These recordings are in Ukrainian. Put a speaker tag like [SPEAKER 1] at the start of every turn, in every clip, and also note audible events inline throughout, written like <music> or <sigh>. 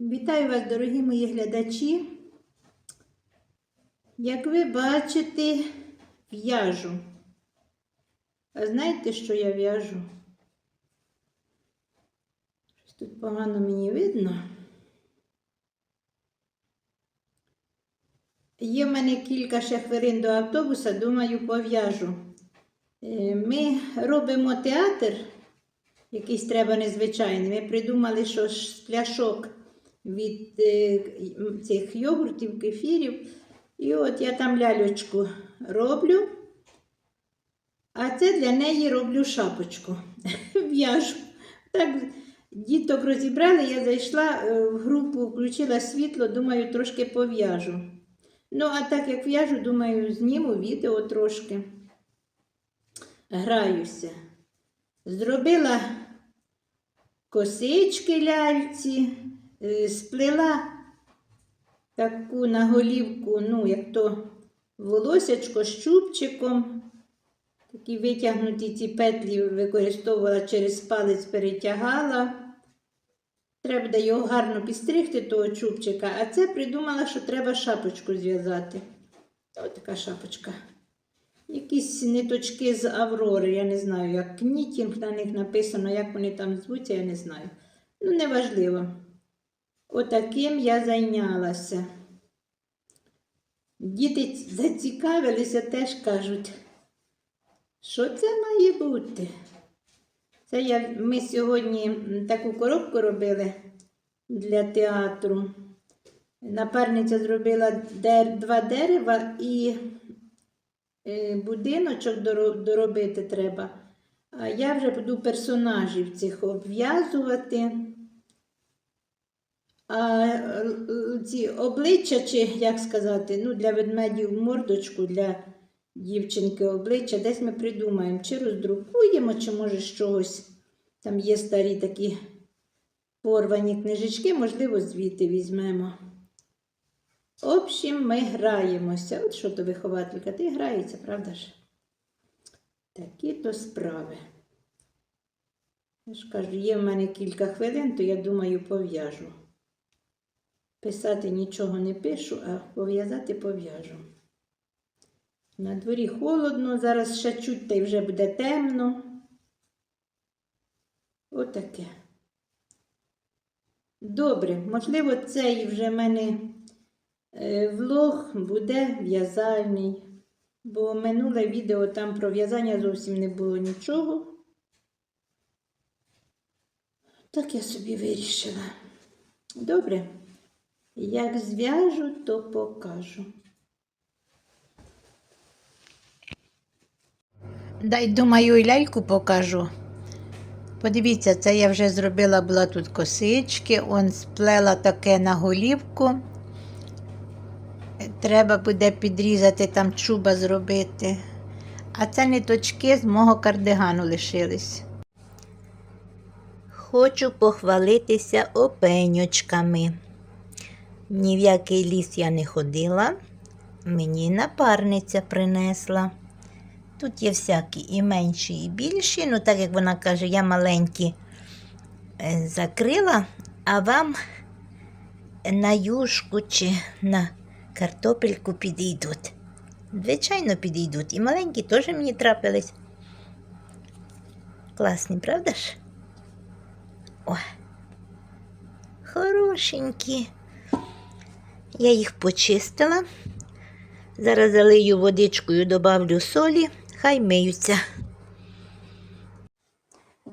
[SPEAKER 1] Вітаю вас, дорогі мої глядачі. Як ви бачите, в'яжу. А знаєте, що я в'яжу? Щось тут погано мені видно. Є в мене кілька ще хвилин до автобуса, думаю, пов'яжу. Е, Ми робимо театр, якийсь треба незвичайний. Ми придумали, що ж пляшок від е, цих йогуртів, кефірів. І от я там лялечку роблю, а це для неї роблю шапочку. <laughs> В'яжу. Так, діток розібрали, я зайшла е, в групу, включила світло, думаю, трошки пов'яжу. Ну, а так як в'яжу, думаю, зніму відео трошки. Граюся. Зробила косички ляльці, е, сплела таку на голівку, ну, як то волосячко з чубчиком. Такі витягнуті ці петлі використовувала через палець, перетягала. Треба буде його гарно підстригти, того чубчика, а це придумала, що треба шапочку зв'язати. Ось така шапочка. Якісь ниточки з Аврори, я не знаю, як кнітінг на них написано, як вони там звуться, я не знаю. Ну, неважливо. Отаким я зайнялася. Діти зацікавилися, теж кажуть, що це має бути? Це я, ми сьогодні таку коробку робили для театру. Напарниця зробила дер, два дерева і е, будиночок доробити треба. А я вже буду персонажів цих обв'язувати. А е, ці обличчя, чи як сказати, ну, для ведмедів мордочку, для дівчинки обличчя, десь ми придумаємо, чи роздрукуємо, чи може чогось. Там є старі такі порвані книжечки, можливо, звідти візьмемо. В общем, ми граємося. От що то вихователька, ти грається, правда ж? Такі то справи. Я ж кажу, є в мене кілька хвилин, то я думаю, пов'яжу. Писати нічого не пишу, а пов'язати пов'яжу. На дворі холодно, зараз ще чуть та й вже буде темно. Отаке. Добре, можливо, цей вже в мене е, влог буде в'язальний, бо минуле відео там про в'язання зовсім не було нічого. Так я собі вирішила. Добре. Як зв'яжу, то покажу. Дай, думаю, і ляльку покажу. Подивіться, це я вже зробила була тут косички, он сплела таке на голівку. Треба буде підрізати там чуба зробити. А це ниточки з мого кардигану лишились. Хочу похвалитися опеньочками. Ні в який ліс я не ходила, мені напарниця принесла. Тут є всякі і менші, і більші. Ну, так як вона каже, я маленькі е, закрила, а вам на юшку чи на картопельку підійдуть. Звичайно, підійдуть. І маленькі теж мені трапились. Класні, правда ж? О, хорошенькі. Я їх почистила. Зараз залию водичкою, добавлю солі, хай миються.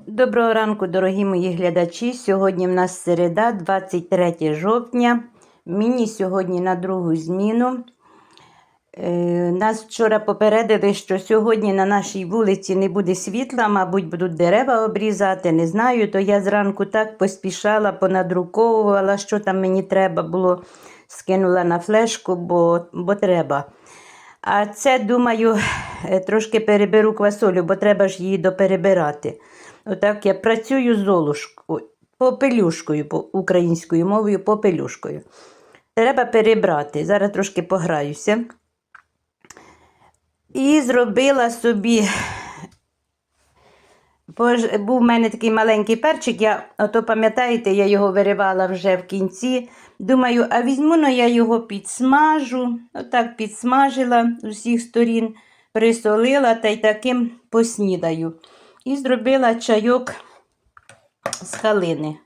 [SPEAKER 1] Доброго ранку, дорогі мої глядачі. Сьогодні в нас середа, 23 жовтня. Мені сьогодні на другу зміну. Е, Нас вчора попередили, що сьогодні на нашій вулиці не буде світла, мабуть, будуть дерева обрізати, не знаю. То я зранку так поспішала, понадруковувала, що там мені треба було, скинула на флешку, бо, бо треба. А це, думаю, е, трошки переберу квасолю, бо треба ж її доперебирати. Отак я працюю з золушкою, попелюшкою, по українською мовою, попелюшкою. Треба перебрати. Зараз трошки пограюся. І зробила собі Був в мене такий маленький перчик, я, ото пам'ятаєте, я його виривала вже в кінці. Думаю, а візьму но я його підсмажу. Отак підсмажила з усіх сторін, присолила та й таким поснідаю. І зробила чайок з халини.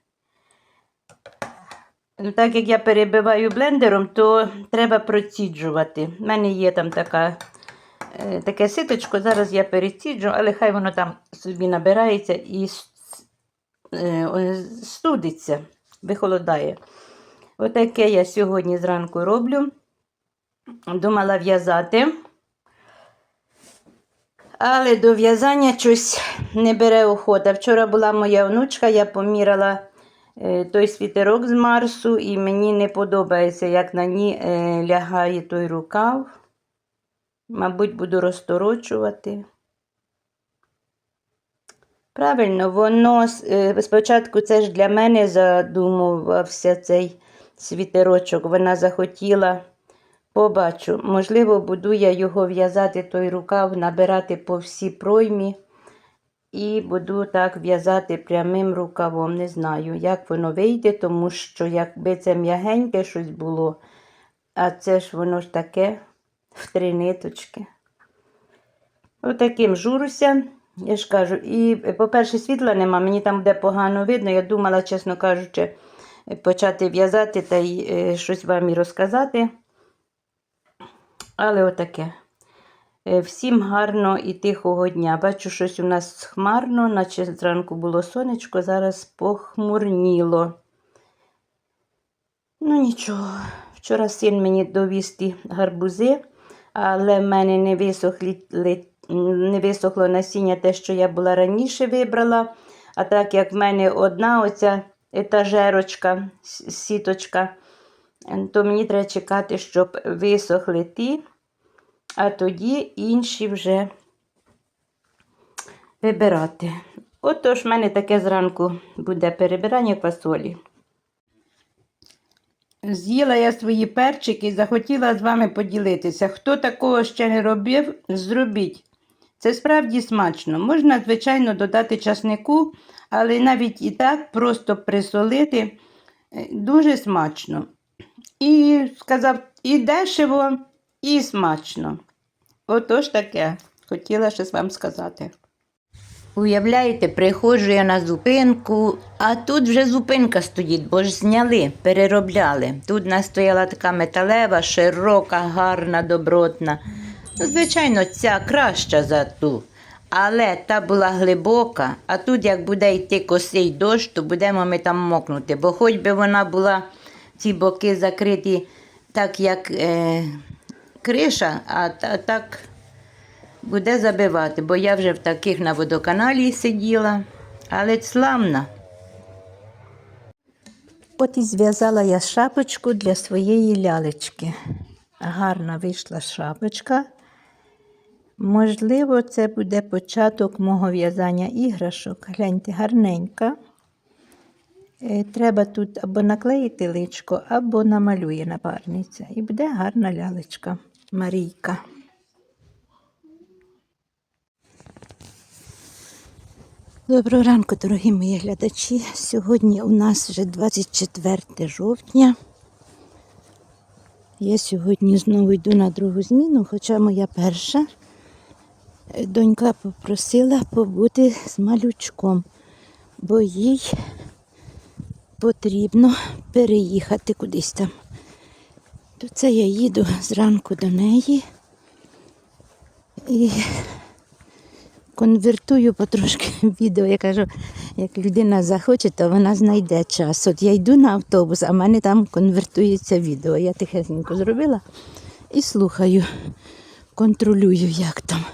[SPEAKER 1] Ну, Так як я перебиваю блендером, то треба проціджувати. У мене є там така, таке ситочко, зараз я переціджу, але хай воно там собі набирається і е, студиться, вихолодає. Отаке я сьогодні зранку роблю. Думала в'язати. Але до в'язання щось не бере охота. Вчора була моя онучка, я поміряла е, той світерок з Марсу, і мені не подобається, як на ній е, лягає той рукав. Мабуть, буду розторочувати. Правильно, воно е, спочатку це ж для мене задумувався цей світерочок. Вона захотіла. Побачу, можливо, буду я його в'язати той рукав, набирати по всій проймі. І буду так в'язати прямим рукавом. Не знаю, як воно вийде, тому що якби це м'ягеньке щось було, а це ж воно ж таке в три ниточки. Отаким журуся. Я ж кажу, і, по-перше, світла нема, мені там буде погано видно. Я думала, чесно кажучи, почати в'язати та й е, щось вам і розказати. Але отаке. Е, Всім гарно і тихого дня. Бачу, щось у нас хмарно, наче зранку було сонечко, зараз похмурніло. Ну нічого, вчора син мені довіз ті гарбузи, але в мене не, висохлі, ли- не висохло насіння те, що я була раніше вибрала. А так як в мене одна оця етажерочка, сіточка, е, то мені треба чекати, щоб висохли ті а тоді інші вже вибирати. Отож, в мене таке зранку буде перебирання квасолі. З'їла я свої перчики і захотіла з вами поділитися. Хто такого ще не робив, зробіть. Це справді смачно. Можна, звичайно, додати часнику, але навіть і так просто присолити е, дуже смачно. І сказав, і дешево, і смачно. Отож таке, хотіла щось вам сказати. Уявляєте, приходжу я на зупинку, а тут вже зупинка стоїть, бо ж зняли, переробляли. Тут нас стояла така металева, широка, гарна, добротна. Ну, звичайно, ця краща за ту. Але та була глибока, а тут, як буде йти косий дощ, то будемо ми там мокнути. Бо хоч би вона була, ці боки закриті, так як е, криша, а та, так буде забивати, бо я вже в таких на водоканалі сиділа, але славна. От і зв'язала я шапочку для своєї лялечки. Гарна вийшла шапочка. Можливо, це буде початок мого в'язання іграшок. Гляньте, гарненька. Е, Треба тут або наклеїти личко, або намалює напарниця. І буде гарна лялечка Марійка. Доброго ранку, дорогі мої глядачі. Сьогодні у нас вже 24 жовтня. Я сьогодні знову йду на другу зміну, хоча моя перша донька попросила побути з малючком, бо їй потрібно переїхати кудись там. То це я їду зранку до неї і конвертую потрошки <laughs> відео. Я кажу, як людина захоче, то вона знайде час. От я йду на автобус, а в мене там конвертується відео. Я тихесенько зробила і слухаю, контролюю, як там.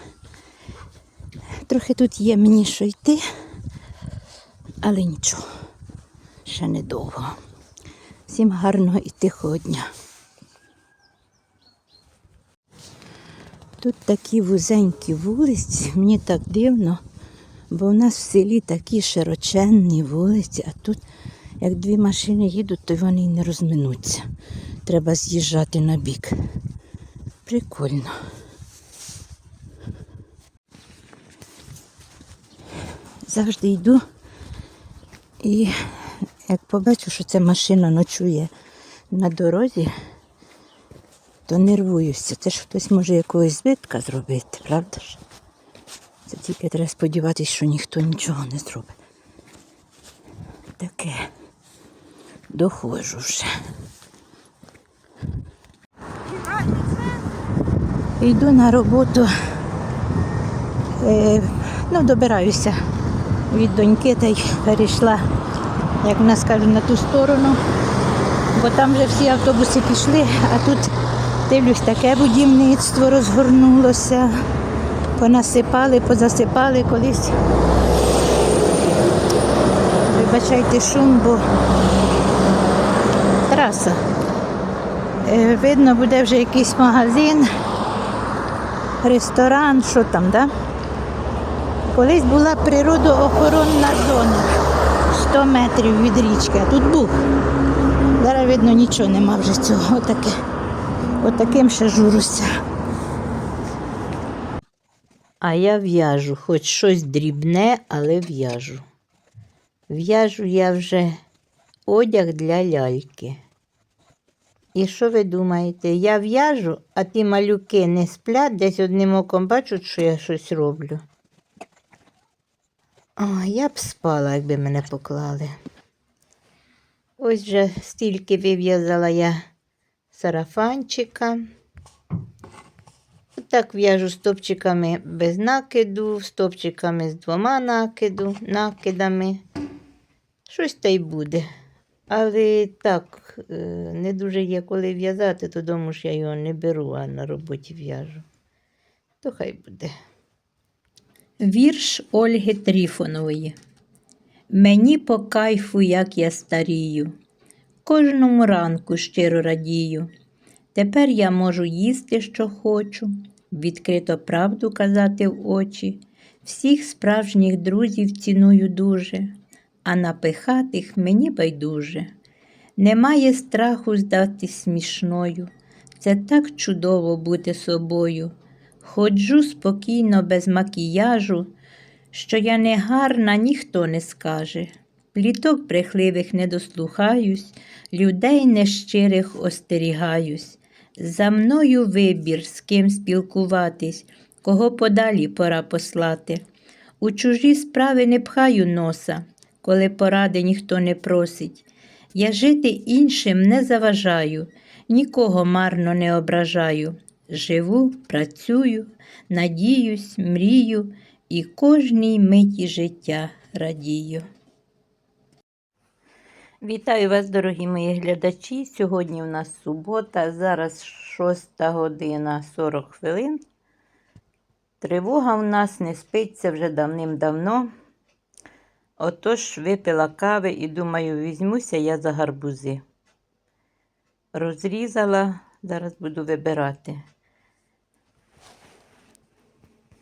[SPEAKER 1] Трохи тут є мені що йти, але нічого, ще недовго. Всім гарного і тихого дня. Тут такі вузенькі вулиці, <laughs> мені так дивно, бо у нас в селі такі широченні вулиці, а тут, як дві машини їдуть, то вони й не розминуться. Треба з'їжджати на бік. Прикольно. завжди йду і як побачу, що ця машина ночує на дорозі, то нервуюся. Це ж хтось може якогось збитка зробити, правда ж? Це тільки треба сподіватися, що ніхто нічого не зробить. Таке доходжу вже. Йду на роботу. Е, ну, добираюся від доньки та й перейшла, як в нас кажуть, на ту сторону. Бо там вже всі автобуси пішли, а тут дивлюсь, таке будівництво розгорнулося. Понасипали, позасипали колись. Вибачайте шум, бо траса. Е, Видно, буде вже якийсь магазин, ресторан, що там, да? Колись була природоохоронна зона 100 метрів від річки, а тут бух. Зараз видно нічого нема вже цього. Отаке. Отаким ще журуся. А я в'яжу, хоч щось дрібне, але в'яжу. В'яжу я вже одяг для ляльки. І що ви думаєте? Я в'яжу, а ті малюки не сплять, десь одним оком бачать, що я щось роблю. О, я б спала, якби мене поклали. Ось вже стільки вив'язала я сарафанчика. Так в'яжу стопчиками без накиду, стопчиками з двома накиду, накидами. Щось та й буде. Але так, е, не дуже є коли в'язати, то дому ж я його не беру, а на роботі в'яжу. То хай буде.
[SPEAKER 2] Вірш Ольги Тріфонової. Мені по кайфу, як я старію. Кожному ранку щиро радію. Тепер я можу їсти, що хочу, відкрито правду казати в очі. Всіх справжніх друзів ціную дуже, а напихатих мені байдуже. Немає страху здатись смішною. Це так чудово бути собою. Ходжу спокійно без макіяжу, що я не гарна, ніхто не скаже. Пліток брехливих не дослухаюсь, людей нещирих остерігаюсь. За мною вибір, з ким спілкуватись, кого подалі пора послати. У чужі справи не пхаю носа, коли поради ніхто не просить. Я жити іншим не заважаю, нікого марно не ображаю. Живу, працюю, надіюсь, мрію і кожній миті життя радію.
[SPEAKER 1] Вітаю вас, дорогі мої глядачі. Сьогодні у нас субота, зараз 6 година 40 хвилин. Тривога в нас не спиться вже давним-давно. Отож випила кави і думаю, візьмуся я за гарбузи. Розрізала, зараз буду вибирати.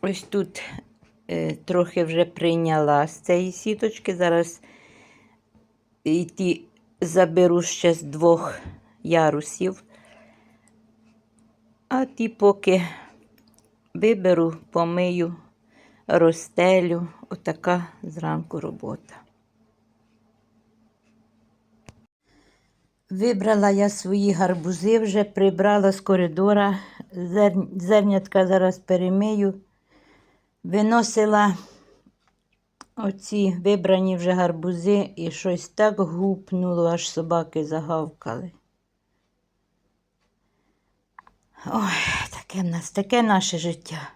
[SPEAKER 1] Ось тут е, трохи вже прийняла з цієї сіточки. Зараз ті заберу ще з двох ярусів. А ті поки виберу, помию, розстелю. Отака зранку робота. Вибрала я свої гарбузи, вже прибрала з коридора. Зернятка зараз перемию. Виносила оці вибрані вже гарбузи і щось так гупнуло, аж собаки загавкали. Ой, таке в нас, таке наше життя.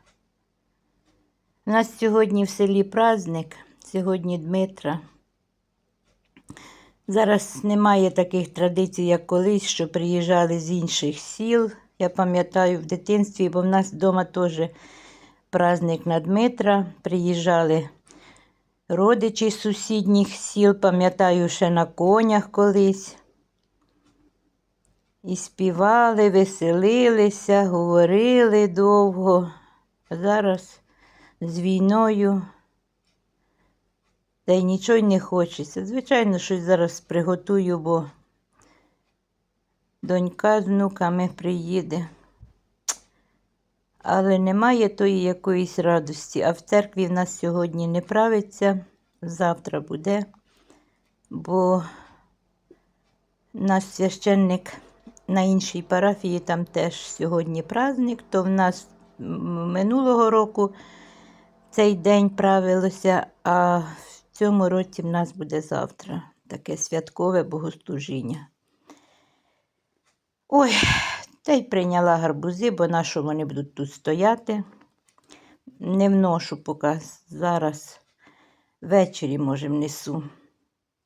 [SPEAKER 1] У нас сьогодні в селі праздник, сьогодні Дмитра. Зараз немає таких традицій, як колись, що приїжджали з інших сіл. Я пам'ятаю в дитинстві, бо в нас вдома теж праздник на Дмитра. Приїжджали родичі з сусідніх сіл, пам'ятаю, ще на конях колись. І співали, веселилися, говорили довго. Зараз з війною. Та й нічого й не хочеться. Звичайно, щось зараз приготую, бо донька з внуками приїде. Але немає тої якоїсь радості. А в церкві в нас сьогодні не правиться завтра буде, бо наш священник на іншій парафії, там теж сьогодні праздник, то в нас минулого року цей день правилося, а в цьому році в нас буде завтра таке святкове богослужіння. Ой, та й прийняла гарбузи, бо на що вони будуть тут стояти. Не вношу поки зараз ввечері, може, внесу.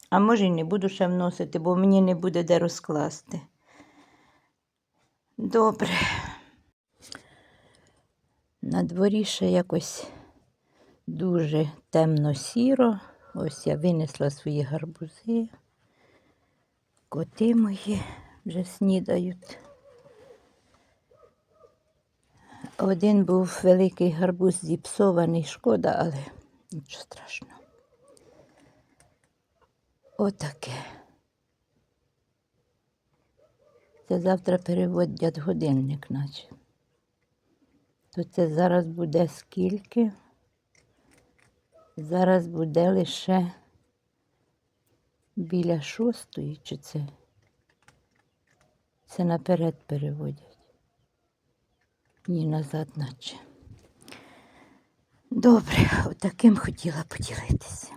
[SPEAKER 1] А може, й не буду ще вносити, бо мені не буде де розкласти. Добре. На дворі ще якось дуже темно-сіро. Ось я винесла свої гарбузи. Коти мої вже снідають. Один був великий гарбуз зіпсований, шкода, але нічого страшного. Отаке. Це завтра переводять годинник, наче. То це зараз буде скільки? Зараз буде лише біля шостої, чи це? Це наперед переводять. Ні, назад, наче. Добре, отаким хотіла поділитися.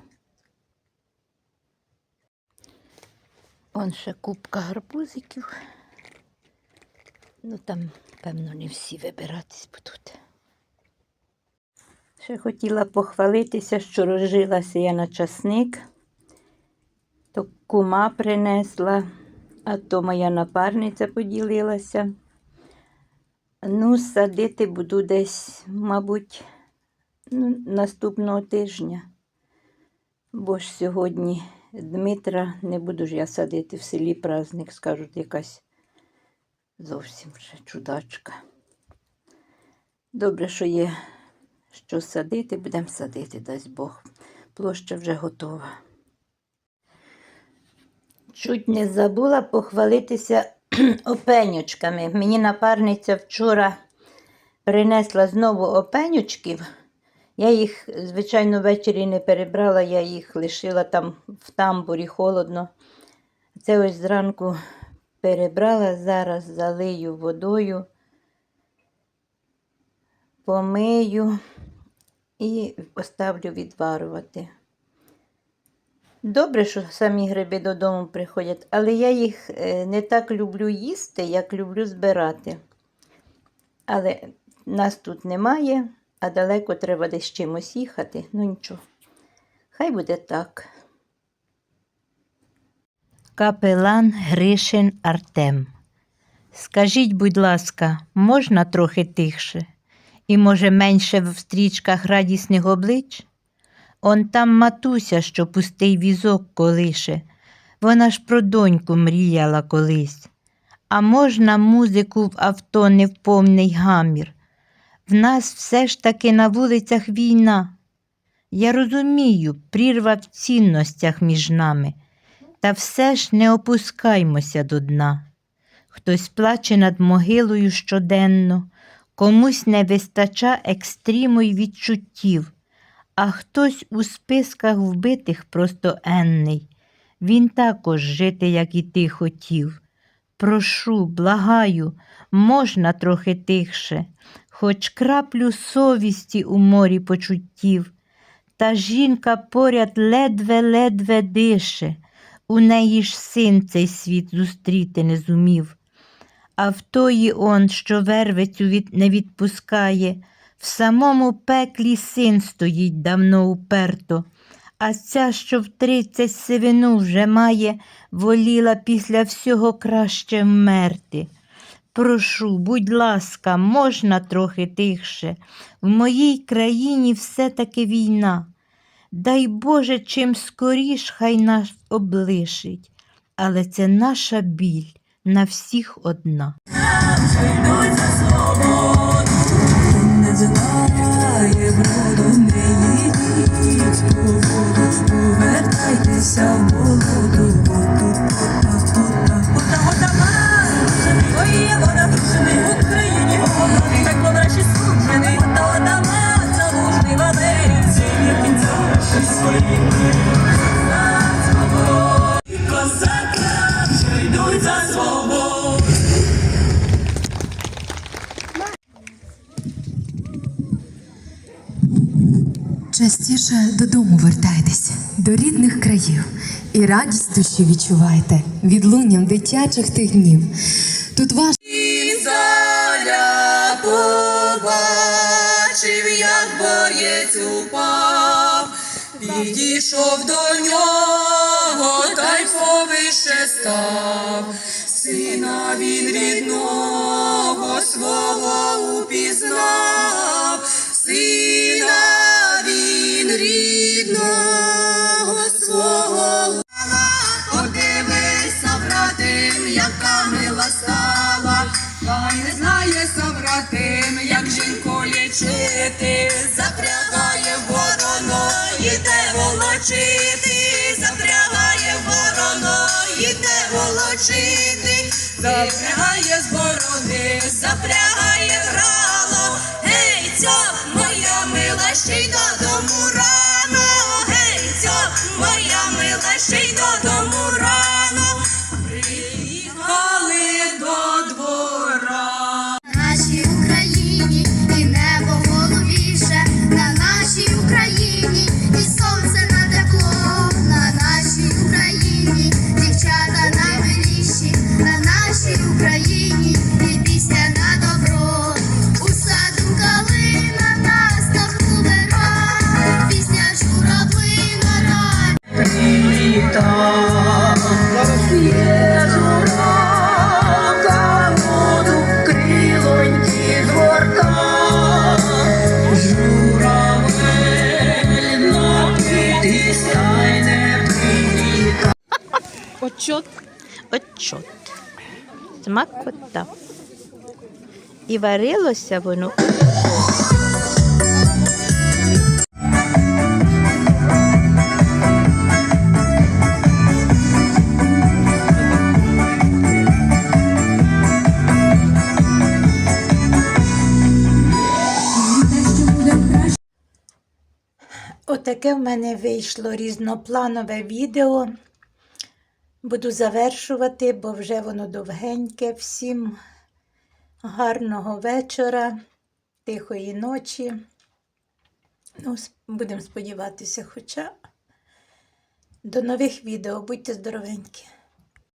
[SPEAKER 1] Он ще купка гарбузиків. Ну там, певно, не всі вибиратись будуть. Ще хотіла похвалитися, що розжилася я на часник. То кума принесла, а то моя напарниця поділилася. Ну, садити буду десь, мабуть, ну, наступного тижня. Бо ж сьогодні Дмитра не буду ж я садити в селі праздник, скажуть, якась зовсім вже чудачка. Добре, що є що садити, будемо садити, дасть Бог. Площа вже готова. Чуть не забула похвалитися опенючками. Мені напарниця вчора принесла знову опенючків. Я їх, звичайно, ввечері не перебрала, я їх лишила там в тамбурі холодно. Це ось зранку перебрала, зараз залию водою, помию і поставлю відварювати. Добре, що самі гриби додому приходять, але я їх е, не так люблю їсти, як люблю збирати. Але нас тут немає, а далеко треба десь чимось їхати. Ну нічого. Хай буде так. Капелан Гришин Артем. Скажіть, будь ласка, можна трохи тихше? І, може, менше в стрічках радісних облич? Он там матуся, що пустий візок колише. Вона ж про доньку мріяла колись. А можна музику в авто не в повний гамір? В нас все ж таки на вулицях війна. Я розумію, прірва в цінностях між нами, та все ж не опускаймося до дна. Хтось плаче над могилою щоденно, комусь не вистача екстриму й відчуттів, а хтось у списках вбитих просто енний. Він також жити, як і ти хотів. Прошу, благаю, можна трохи тихше, хоч краплю совісті у морі почуттів. Та жінка поряд ледве-ледве дише, у неї ж син цей світ зустріти не зумів. А в тої он, що вервицю від... не відпускає, в самому пеклі син стоїть давно уперто, а ця, що в тридцять сивину вже має, воліла після всього краще вмерти. Прошу, будь ласка, можна трохи тихше. В моїй країні все-таки війна. Дай Боже, чим скоріш хай нас облишить, але це наша біль на всіх одна.
[SPEAKER 3] Знає броду, не їдіть. У воду, повертайтеся в молоду,
[SPEAKER 4] Скоріше додому вертайтеся, до рідних країв, і радість душі відчувайте відлунням дитячих тих днів. Тут ваш
[SPEAKER 3] І заля побачив, як боєць упав, підійшов до нього, та й повище став. Сина він рідного свого упізнав, волочити, запрягає вороно, іде волочити, запрягає з
[SPEAKER 2] Смакота. І варилося воно. Отаке в мене вийшло різнопланове відео. Буду завершувати, бо вже воно довгеньке. Всім гарного вечора, тихої ночі. Ну, будемо сподіватися, хоча до нових відео. Будьте здоровенькі!